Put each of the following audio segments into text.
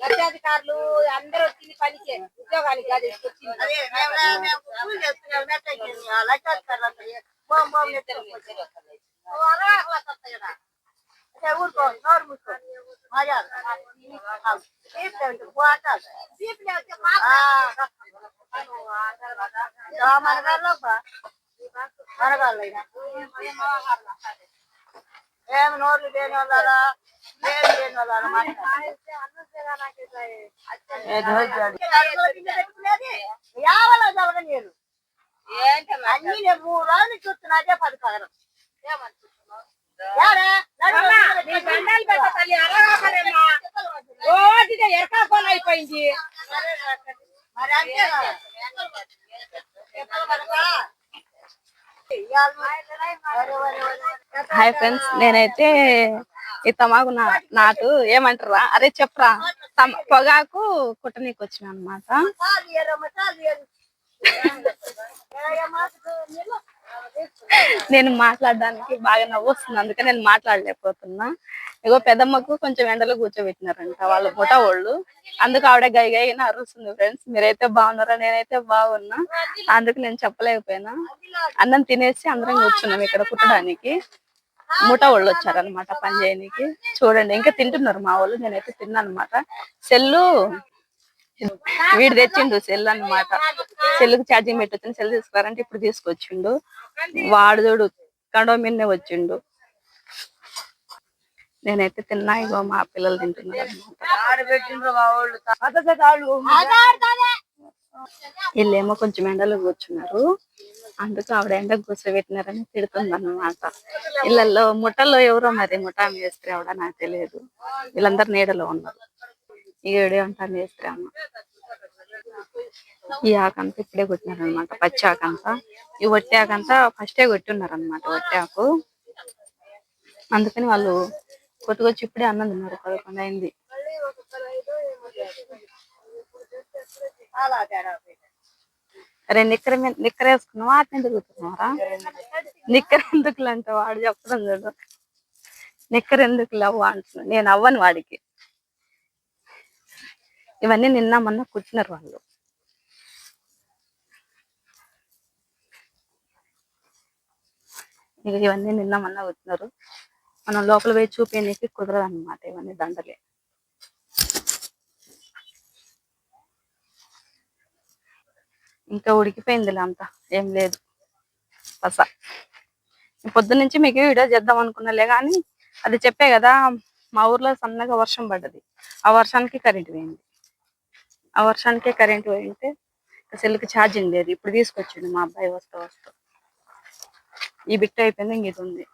లక్షాధికారులు అందరూ వచ్చింది పనికి ఉద్యోగానికి కాదు తీసుకొచ్చింది. ఏమి నోర్లు లేని వాళ్ళ లేని లేని వాళ్ళ యావల జరగనీరు ఏంటమ్మా? అన్ని నేను మూడు రోజులు చూస్తున్నా అదే పది యాడే? అమ్మా, నీ దండాలు పెట్ట తల్లి అరవకరమ్మా. రోజుగా ఎరకాకోలు అయిపోయింది మరి అంతే కదా. వరే, వరే, వరే. హాయ్ ఫ్రెండ్స్ నేనైతే ఈ తమాకు నా నాటు ఏమంటారా? అరే చెప్పరా తమ పొగాకు కుట్టనీకి వచ్చిన అనమాట చాలు ఏరమ్మ, చాలు ఏరు. ఏ మాటకు నీళ్ళు? నేను మాట్లాడడానికి బాగా నవ్వు వస్తుంది. అందుకే నేను మాట్లాడలేకపోతున్నా. ఇగో పెద్దమ్మకు కొంచెం ఎండలో కూర్చోబెట్టినారంట వాళ్ళ ముఠ వాళ్ళు అందుకు ఆవిడ గై గై అరుస్తుంది ఫ్రెండ్స్ మీరైతే బాగున్నారా? నేనైతే బాగున్నా. అందుకు నేను చెప్పలేకపోయినా. అన్నం తినేసి అందరం కూర్చున్నాం ఇక్కడ కుట్టడానికి. ముఠ వాళ్ళు వచ్చారనమాట పని చేయడానికి చూడండి ఇంకా తింటున్నారు మా వాళ్ళు. నేనైతే తిన్నాను అనమాట సెల్లు వీడు తెచ్చిండు సెల్ అన్నమాట. సెల్కి ఛార్జింగ్ పెట్టొచ్చిన సెల్ తీసుకురారంటే ఇప్పుడు తీసుకొచ్చిండు. వాడు చూడు కండో మిన్నే వచ్చిండు. నేనైతే తిన్నా ఇగో మా పిల్లలు తింటున్నారు వీళ్ళేమో కొంచెం ఎండలో కూర్చున్నారు. అందుకు ఆవిడ ఎండ కూర్చోబెట్టినారని తిడుతుంది అనమాట ఇళ్ళల్లో ముఠలో ఎవరో మరి ముఠా మేస్త్రి ఆవిడ నాకు తెలియదు. వీళ్ళందరూ నీడలో ఉన్నారు. ఈ ఏడే అంటా మేస్త్రి అమ్మ. ఈ ఆకంతా ఇప్పుడే కొట్టినారు అనమాట పచ్చి ఆకంతా. ఈ వట్టి ఆకంతా ఫస్టే కొట్టున్నారు అనమాట వట్టి ఆకు. అందుకని వాళ్ళు కొట్టుకొచ్చి ఇప్పుడే అన్నం తిన్నారు. పదకొండు అయింది. అరే నిక్కర మీద- నిక్కర వేసుకున్నావా? అట్నే తిరుగుతున్నారా నిక్కర ఎందుకు అంటే వాడు చెప్పడం చూడు. నిక్కర ఎందుకు లవ్వు అంటున్నా నేను అవ్వను వాడికి. ఇవన్నీ నిన్న మొన్న కుట్టినారు వాళ్ళు. ఇక ఇవన్నీ నిన్న మొన్న వచ్చినారు మనం లోపల పోయి చూపించడానికి కుదరదు అనమాట ఇవన్నీ దండలే. ఇంకా ఉడికిపోయిందిలే అంతా. ఏం లేదు. పస. పొద్దున్న నుంచి మీకు వీడియో చేద్దాం అనుకున్నాలే కానీ అది చెప్పే కదా మా ఊర్లో సన్నగా వర్షం పడ్డది. ఆ వర్షానికి కరెంట్ పోయింది. ఆ వర్షానికే కరెంట్ పోయింటే సెల్కి ఛార్జింగ్ లేదు. ఇప్పుడు తీసుకొచ్చిండు మా అబ్బాయి వస్తూ వస్తూ. ఈ బిట్ అయిపోయింది ఇంక ఇది ఉంది.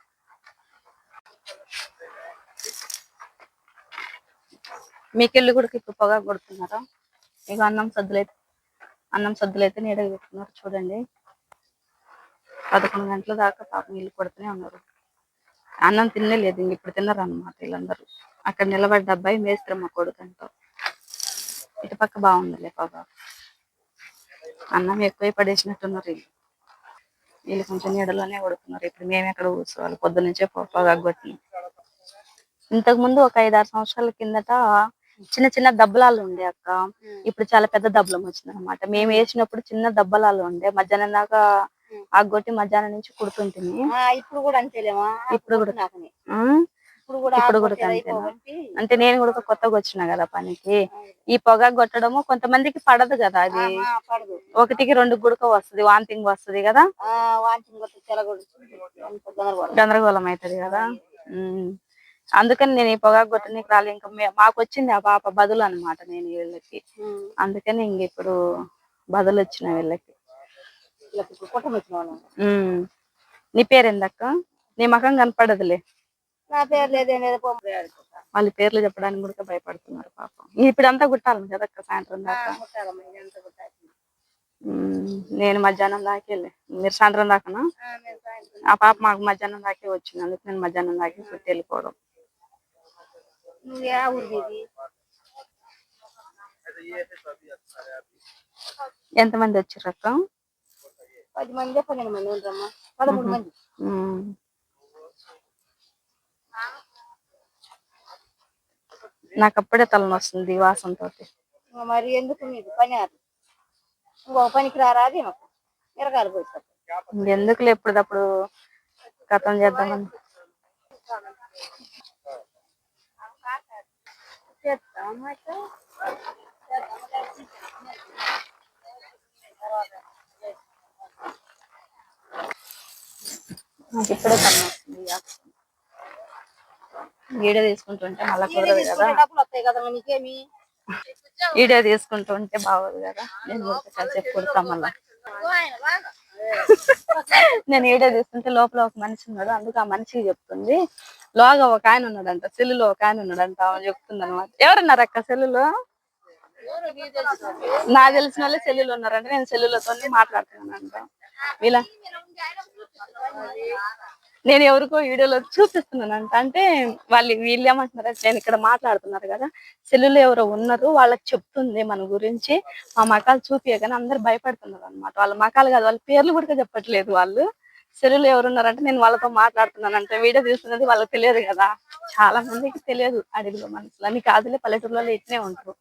మీకెళ్ళి కూడా ఇప్పుడు పొగ కొడుతున్నారా? ఇక అన్నం సద్దులైతే అన్నం సద్దులు అయితే నీడగా పెట్టుకున్నారు చూడండి. పదకొండు గంటల దాకా పాపం ఇల్లు కొడుతూనే ఉన్నారు. అన్నం తినలేదు ఇంక ఇప్పుడు తిన్నారు అనమాట వీళ్ళందరూ. అక్కడ నిలబడ్డ అబ్బాయి మేస్త్రి మా కొడుకు అంటాం ఇటు పక్క బాగుందిలే పాప అన్నం ఎక్కువ పడేసినట్టున్నారు వీళ్ళు. వీళ్ళు కొంచెం నీడలోనే కొడుతున్నారు ఇప్పుడు మేము ఎక్కడ కూర్చోవాలి. పొద్దు నుంచే పొగ కొట్టి ఇంతకు ముందు ఒక ఐదారు సంవత్సరాల కిందట చిన్న చిన్న దబ్బలాలు ఉండే అక్క. ఇప్పుడు చాలా పెద్ద దబ్బలం వచ్చింది అనమాట మేము వేసినప్పుడు చిన్న దబ్బలాలు ఉండే. మధ్యాహ్నం దాకా ఆగొట్టి మధ్యాహ్నం నుంచి కుడుతుంటుంది. ఇప్పుడు కూడా అంతేలేమా? ఇప్పుడు కూడా? ఇప్పుడు కూడా అంటే నేను కూడా కొత్తగా వచ్చిన కదా పనికి. ఈ పొగ కొట్టడము కొంతమందికి పడదు కదా అది. ఒకటికి రెండు గుడక వస్తది వాంతింగ్ వస్తది కదా? గందరగోళం. అవుతది కదా. అందుకని నేను ఈ పొగ కొట్టడానికి రాలే. ఇంకా మాకు వచ్చింది ఆ పాప బదులు అన్నమాట నేను వీళ్ళకి. అందుకని ఇంక ఇప్పుడు బదులు వచ్చిన వీళ్ళకి. నీ పేరు ఏందక్క నీ ముఖం కనపడదులే. నా పేరు లేదే. వాళ్ళ పేర్లు చెప్పడానికి కూడా భయపడుతున్నారు పాపం. ఇప్పుడంతా కుట్టాలి కదా సాయంత్రం దాకా. నేను మధ్యాహ్నం దాకా వెళ్ళి. మీరు సాయంత్రం దాకానా? ఆ, పాప మాకు మధ్యాహ్నం దాకే వచ్చింది. అందుకు నేను మధ్యాహ్నం దాకే కుట్టి వెళ్ళిపోవడం? ఎంతమంది వచ్చారు అక్క పది మంది పన్నెండు మంది ఉంటారమ్మా. పదమూడు మంది. నాకు అప్పుడే తలనొస్తుంది వాసనతో మరి ఎందుకు మీకు పని ఇంకో పనికి రారాది మిరగాలు పోయిస్తారు ఎందుకులే ఎప్పుడప్పుడు కథం చేద్దామని నాకు ఇప్పుడే తలనొస్తుంది. వీడియో తీసుకుంటుంటే మళ్ళా కుదరదు కదా. వీడియో తీసుకుంటుంటే బాగోదు కదా. నేను కాసేపు కుడతా మళ్ళా. నేను వీడియో తీసుకుంటే లోపల ఒక మనిషి ఉన్నాడు. అందుకు ఆ మనిషికి చెప్తుంది. లోగా ఒక ఆయన ఉన్నాడంట. సెల్లులో ఒక ఆయన ఉన్నాడంట. ఆమె చెప్తుంది అనమాట ఎవరున్నారు అక్క సెల్లులో? నాకు తెలిసిన వాళ్ళే సెల్లులో ఉన్నారంటే. నేను సెల్లులతో మాట్లాడుతున్నానంట. వీళ్ళ నేను ఎవరికో వీడియోలో చూపిస్తున్నానంట. అంటే వాళ్ళు వీళ్ళు ఏమంటున్నారు నేను ఇక్కడ మాట్లాడుతున్నారు కదా. సెల్లులో ఎవరో ఉన్నారు వాళ్ళకి చెప్తుంది మన గురించి. మా మకాలు చూపియగానే అందరు భయపడుతున్నారు అనమాట వాళ్ళ మకాలు కాదు వాళ్ళ పేర్లు కూడా చెప్పట్లేదు వాళ్ళు. సెల్లులో ఎవరున్నారంటే నేను వాళ్ళతో మాట్లాడుతున్నాను అంటే వీడియో తీస్తున్నది వాళ్ళకి తెలియదు కదా. చాలా మందికి తెలియదు అడవిలో మనుషులు అని కాదులే పల్లెటూరులో ఇట్నే ఉంటారు.